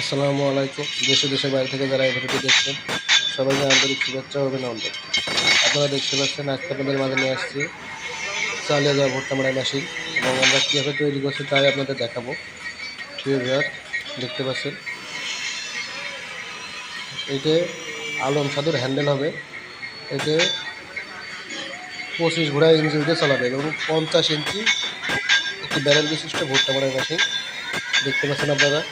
আসসালামু আলাইকুম। দেশে দেশের বাইরে থেকে যারা এই ভিডিওটি দেখছেন, সবাইকে আন্তরিক শুভেচ্ছা ও অভিনন্দন। আপনারা দেখতে পাচ্ছেন, আজকে আপনাদের মাঝে নিয়ে আসছি চালিয়ে যাওয়া ভুট্টা মারা মেশিন এবং আমরা কীভাবে তৈরি করছি তাই আপনাদের দেখাবো। প্রিয় দেখতে পাচ্ছেন। এতে আলম সাদুর হ্যান্ডেল হবে। এতে পঁচিশ ঘোড়া ইঞ্চি উঠে চালাবে এবং পঞ্চাশ ইঞ্চি একটি ব্যারেল বিশিষ্ট ভুট্টা মারা মেশিন দেখতে পাচ্ছেন আপনারা।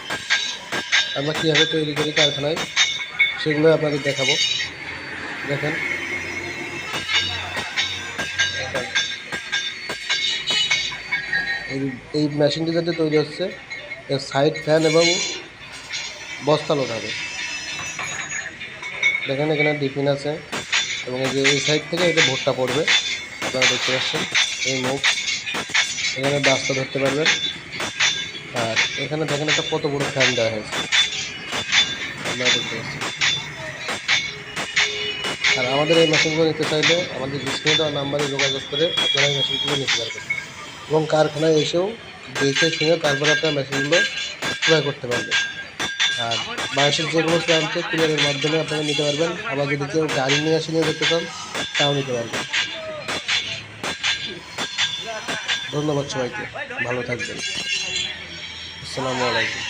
আমরা কীভাবে তৈরি করি কারখানায়, সেগুলো আপনাদের দেখাবো। দেখেন। এই মেশিনটি যাতে তৈরি হচ্ছে, এর সাইড ফ্যান এবং বস্তা লোড দেখেন, এখানে ডিফিন আছে এবং এই যে এই সাইড থেকে এটা ভোটটা পড়বে। আপনারা দেখতে পাচ্ছেন, এই মুখ। এখানে বাস্তা ধরতে পারবেন। আর এখানে দেখেন একটা কত বড় ফ্যান দেওয়া হয়েছে। আর আমাদের এই মেশিনগুলো নিতে চাইলে আমাদের ডিসপ্লে দেওয়া নাম্বারে যোগাযোগ করে আপনারা এই মেশিনগুলো নিতে পারবেন। এবং কারখানায় এসেও দেখে শুনে তারপরে আপনারা মেশিনগুলো ক্রয় করতে পারবেন। আর বাংলাদেশের যে কোনো প্রান্তে কুরিয়ারের মাধ্যমে আপনারা নিতে পারবেন। আবার যদি কেউ গাড়ি নিয়ে এসে নিয়ে যেতে চান, তাও নিতে পারবেন। ধন্যবাদ সবাইকে। ভালো থাকবেন। আসসালামু আলাইকুম।